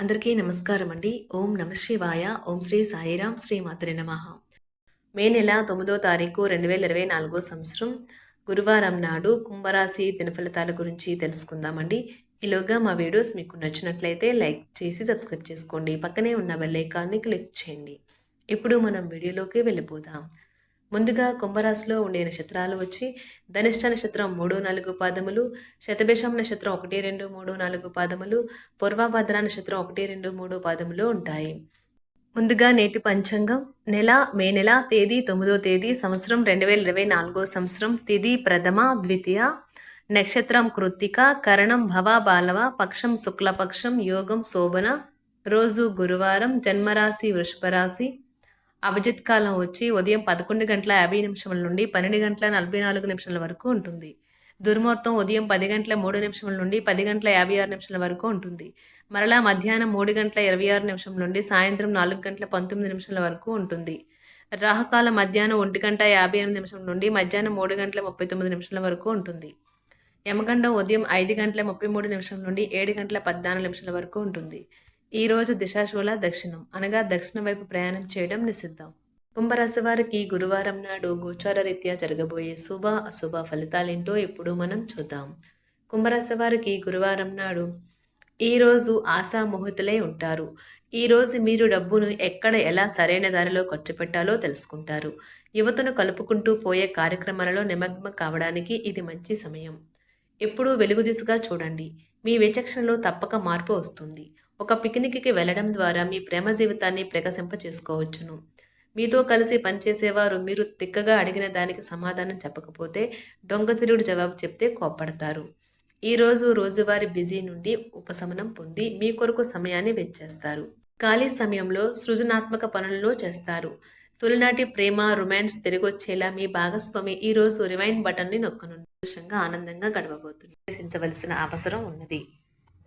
అందరికీ నమస్కారం అండి ఓం నమ శివాయ. ఓం శ్రీ సాయిరాం శ్రీ మాత్రే నమ. మే నెల తొమ్మిదో తారీఖు రెండు వేల ఇరవై నాలుగో సంవత్సరం. గురువారం నాడు కుంభరాశి దినఫలితాల గురించి తెలుసుకుందామండి. ఈలోగా మా వీడియోస్ మీకు నచ్చినట్లయితే లైక్ చేసి సబ్స్క్రైబ్ చేసుకోండి. పక్కనే ఉన్న బెల్ ఐకాన్ని క్లిక్ చేయండి. ఇప్పుడు మనం వీడియోలోకి వెళ్ళిపోదాం. ముందుగా కుంభరాశిలో ఉండే నక్షత్రాలు వచ్చి ధనిష్ట నక్షత్రం మూడు నాలుగు పాదములు శతభిషం నక్షత్రం ఒకటి రెండు మూడు నాలుగు పాదములు పూర్వభద్ర నక్షత్రం ఒకటి రెండు మూడు పాదములు ఉంటాయి. ముందుగా నేటి పంచాంగం. నెల మే నెల తేదీ తొమ్మిదో తేదీ సంవత్సరం రెండు వేల ఇరవై నాలుగో సంవత్సరం తిది ప్రథమ ద్వితీయ. నక్షత్రం కృత్తిక కరణం భవ బాలవ పక్షం శుక్లపక్షం యోగం శోభన. రోజు గురువారం జన్మరాశి వృషభరాశి. అభిజిత్ కాలం వచ్చి ఉదయం పదకొండు గంటల యాభై నిమిషముల నుండి పన్నెండు గంటల నలభై నాలుగు నిమిషాల వరకు ఉంటుంది. దుర్ముహూర్తం ఉదయం పది గంటల మూడు నిమిషముల నుండి పది గంటల యాభై ఆరు నిమిషాల వరకు ఉంటుంది. మరలా మధ్యాహ్నం మూడు గంటల ఇరవై ఆరు నిమిషం నుండి సాయంత్రం నాలుగు గంటల పంతొమ్మిది నిమిషాల వరకు ఉంటుంది. రాహుకాలం మధ్యాహ్నం ఒంటి గంట యాభై ఎనిమిది నిమిషం నుండి మధ్యాహ్నం మూడు గంటల ముప్పై తొమ్మిది నిమిషాల వరకు ఉంటుంది. యమగండం ఉదయం ఐదు గంటల ముప్పై మూడు నిమిషం నుండి ఏడు గంటల పద్నాలుగు నిమిషాల వరకు ఉంటుంది. ఈరోజు దిశాశూల దక్షిణం. అనగా దక్షిణ వైపు ప్రయాణం చేయడం నిషిద్ధం. కుంభరాశి వారికి గురువారం నాడు గోచార రీత్యా జరగబోయే శుభ అశుభ ఫలితాలేంటో ఇప్పుడు మనం చూద్దాం. కుంభరాశి వారికి గురువారం నాడు ఈరోజు ఆశామోహితులై ఉంటారు. ఈరోజు మీరు డబ్బును ఎక్కడ ఎలా సరైన దారిలో ఖర్చు పెట్టాలో తెలుసుకుంటారు. యువతను కలుపుకుంటూ పోయే కార్యక్రమాలలో నిమగ్నం కావడానికి ఇది మంచి సమయం. ఎప్పుడూ వెలుగు దిశగా చూడండి. మీ విచక్షణలో తప్పక మార్పు వస్తుంది. ఒక పిక్నిక్కి వెళ్ళడం ద్వారా మీ ప్రేమ జీవితాన్ని ప్రకశింప చేసుకోవచ్చును మీతో కలిసి పనిచేసేవారు మీరు తిక్కగా అడిగిన దానికి సమాధానం చెప్పకపోతే దొంగతిరుడు జవాబు చెప్తే కోప్పడతారు. ఈరోజు రోజువారి బిజీ నుండి ఉపశమనం పొంది మీ కొరకు సమయాన్ని వెచ్చేస్తారు. ఖాళీ సమయంలో సృజనాత్మక పనులను చేస్తారు. తొలినాటి ప్రేమ రొమాన్స్ తిరిగొచ్చేలా మీ భాగస్వామి ఈరోజు రివైండ్ బటన్ని నొక్కనుంది ఆనందంగా గడవబోతుంది ఆలోచించవలసిన అవసరం ఉన్నది.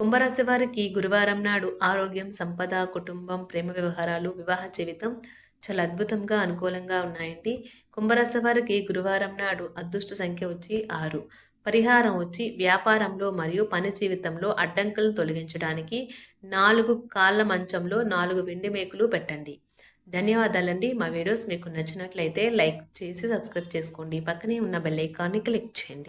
కుంభరాశి వారికి గురువారం నాడు ఆరోగ్యం సంపద కుటుంబం ప్రేమ వ్యవహారాలు వివాహ జీవితం చాలా అద్భుతంగా అనుకూలంగా ఉన్నాయండి. కుంభరాశి వారికి గురువారం నాడు అదృష్ట సంఖ్య వచ్చి ఆరు. పరిహారం వచ్చి వ్యాపారంలో మరియు పని జీవితంలో అడ్డంకులను తొలగించడానికి నాలుగు కాళ్ళ మంచంలో నాలుగు వెండి మేకులు పెట్టండి. ధన్యవాదాలండి. మా వీడియోస్ మీకు నచ్చినట్లయితే లైక్ చేసి సబ్స్క్రైబ్ చేసుకోండి. పక్కనే ఉన్న బెల్ ఐకాన్ని క్లిక్ చేయండి.